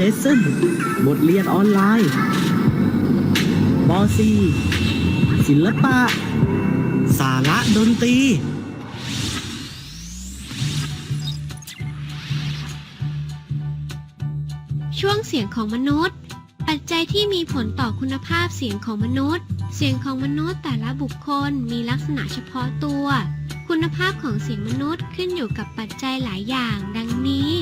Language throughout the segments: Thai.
Lesson บทเรียนออนไลน์บอซีศิลปะ สาระดนตรี ช่วงเสียงของมนุษย์ ปัจจัยที่มีผลต่อคุณภาพเสียงของมนุษย์ เสียงของมนุษย์แต่ละบุคคลมีลักษณะเฉพาะตัว คุณภาพของเสียงมนุษย์ขึ้นอยู่กับปัจจัยหลายอย่างดังนี้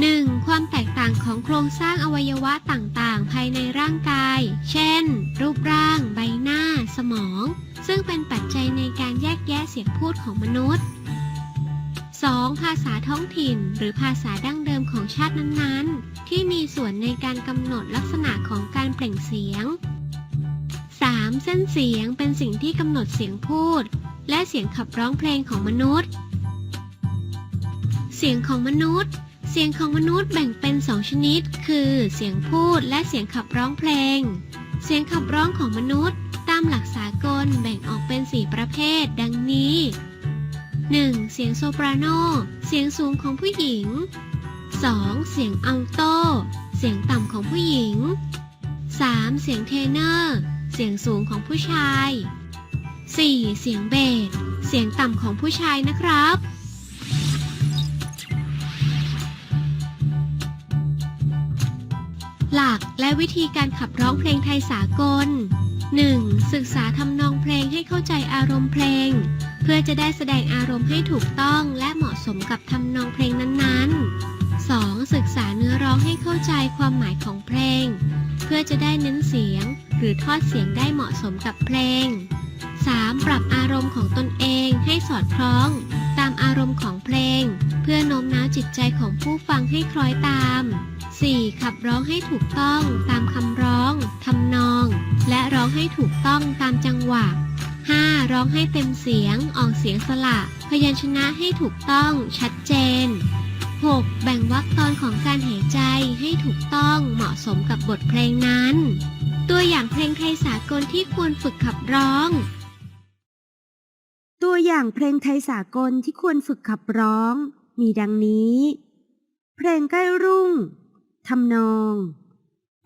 1. ความแตกต่างของโครงสร้างอวัยวะต่างๆ ภายในร่างกาย เช่น รูปร่าง ใบหน้า สมอง ซึ่งเป็นปัจจัยในการแยกแยะเสียงพูดของมนุษย์ 2. ภาษาท้องถิ่น หรือภาษาดั้งเดิมของชาตินั้นๆ ที่มีส่วนในการกำหนดลักษณะของการเปล่งเสียง 3. เส้นเสียงเป็นสิ่งที่กำหนดเสียงพูด และเสียงขับร้องเพลงของมนุษย์ เสียงของมนุษย์ เสียงของมนุษย์แบ่งเป็นสองชนิด คือเสียงพูดและเสียงขับร้องเพลง เสียงขับร้องของมนุษย์ ตามหลักสากลแบ่งออกเป็น4ประเภท ดังนี้ 1. เสียงโซปราโน เสียงสูงของผู้หญิง 2. เสียงอัลโต เสียงต่ำของผู้หญิง 3. เสียงเทเนอร์ เสียงสูงของผู้ชาย 4. เสียงเบส เสียงต่ำของผู้ชายนะครับ หลักและวิธีการขับร้องเพลงไทยสากล 1. ศึกษาทำนองเพลงให้เข้าใจอารมณ์เพลง เพื่อจะได้แสดงอารมณ์ให้ถูกต้องและเหมาะสมกับทำนองเพลงนั้นๆ 2. ศึกษาเนื้อร้องให้เข้าใจความหมายของเพลง เพื่อจะได้เน้นเสียง หรือทอดเสียงได้เหมาะสมกับเพลง 3. ปรับอารมณ์ของตนเองให้สอดคล้อง ตามอารมณ์ของเพลง เพื่อโน้ม จิตใจของผู้ฟังให้คล้อยตาม 4. ขับร้องให้ถูกต้องตามคำร้องทำนอง และร้องให้ถูกต้องตามจังหวะ 5. ร้องให้เต็มเสียงออกเสียงสละ พยัญชนะให้ถูกต้องชัดเจน 6. แบ่งวรรคตอนของการหายใจให้ถูกต้องเหมาะสมกับบทเพลงนั้น ตัวอย่างเพลงไทยสากลที่ควรฝึกขับร้อง ตัวอย่างเพลงไทยสากลที่ควรฝึกขับร้อง มีดังนี้ เพลงใกล้รุ่งทำนอง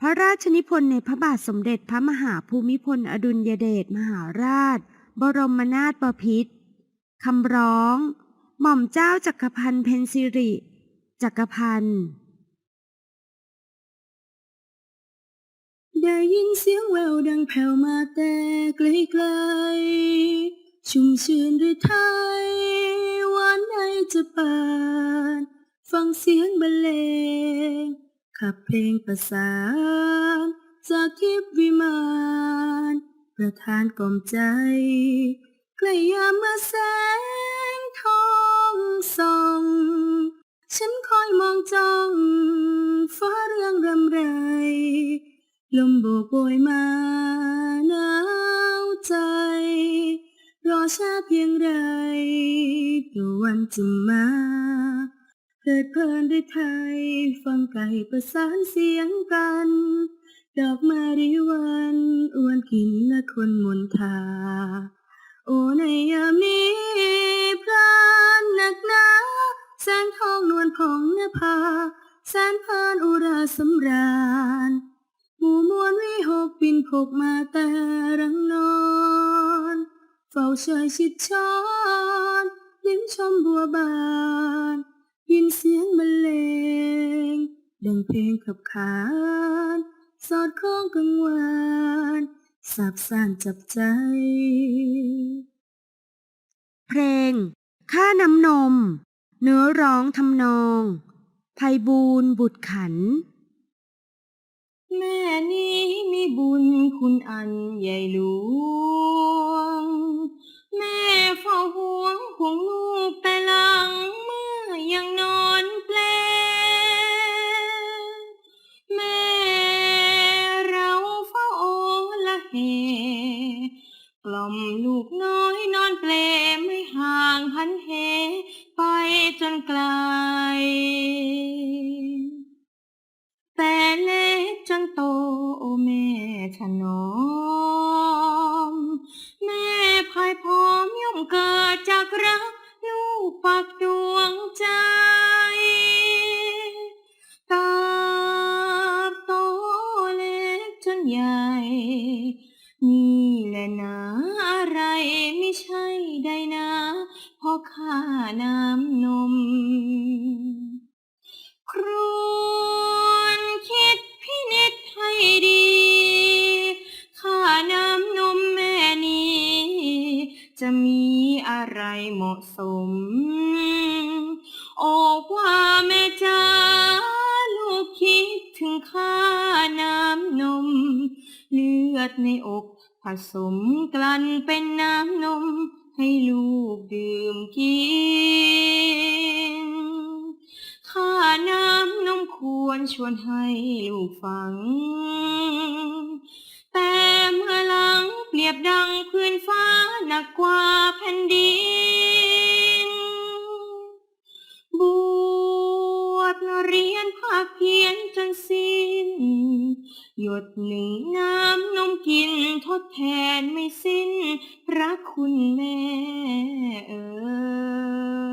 พระราชนิพนธ์ในพระบาทสมเด็จพระมหาภูมิพลอดุลยเดชมหาราช บรมนาถบพิตรคำร้อง หม่อมเจ้าจักรพันธ์เพนซิริจักรพันธ์ได้ยินเสียงแววดังแผ่วมาแต่ไกลๆ ชุ่มชื่นหรือไทยานในจะปานฟังเสียงบรรเลงขับเพลงประสาน จากทิพวิมานประทานกล่อมใจใกล้ยามเมื่อแสงทองส่อง ฉันคอยมองจ้องฟ้าเรื่องรำไร ลมโบกโบยมา รอช้าเพียงไรตัววันจะมาเพลิดเพลินด้วยไทย ฟังไก่ประสานเสียงกัน ดอกมาริวันอวนกินและคนมนทา โอ้ในยามนี้พรานหนักหนาแสงทองนวลผ่องนภาแสนพานอุราสำราญหมู่มวลวิหกบินพกมาแต่รังนอน ฝ้าเชยชิดช้อนลิ้มชมบัวบาน ยินเสียงบรรเลงดังเพลงขับขาน สอดคล้องกังวานสับสานจับใจ เพลงค่าน้ำนม เนื้อร้องทำนองไพบูลย์บุตรขัน แม่นี้มีบุญคุณอันใหญ่หลวง กล่อมลูกน้อยนอนเปลไม่ห่างหันเห ไปจนไกล แต่เล็กจนโตโอแม่ถนอ จะมีอะไรเหมาะสม โอ้ว่าแม่จ้าลูกคิดถึงค่าน้ำนม เลือดในอกผสมกลั่นเป็นน้ำนม ให้ลูกดื่มกินค่าน้ำนมควรชวนให้ลูกฟัง แต่เมื่อ เปรียบดังพื้นฟ้าหนักกว่าแผ่นดิน บวชเรียนภาคเพียนจนสิ้น หยดหนึ่งน้ำนมกินทดแทนไม่สิ้นพระคุณแม่เออ